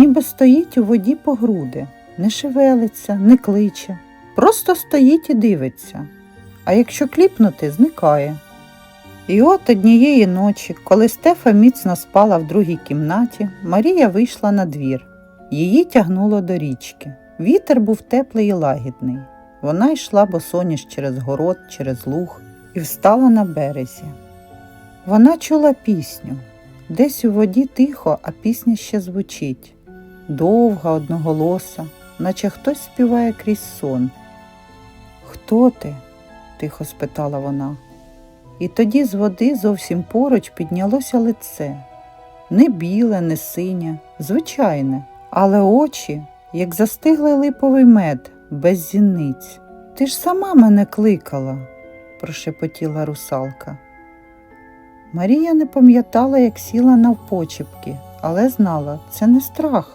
ніби стоїть у воді по груди, не шевелиться, не кличе, просто стоїть і дивиться. А якщо кліпнути, зникає. І от однієї ночі, коли Стефа міцно спала в другій кімнаті, Марія вийшла на двір. Її тягнуло до річки. Вітер був теплий і лагідний. Вона йшла босоніж через город, через луг і встала на березі. Вона чула пісню. Десь у воді тихо, а пісня ще звучить. Довга, одноголоса, наче хтось співає крізь сон. Хто ти? тихо спитала вона. І тоді з води зовсім поруч піднялося лице. Не біле, не синє, звичайне, але очі, як застиглий липовий мед, без зіниць. Ти ж сама мене кликала, прошепотіла русалка. Марія не пам'ятала, як сіла навпочепки, але знала, це не страх,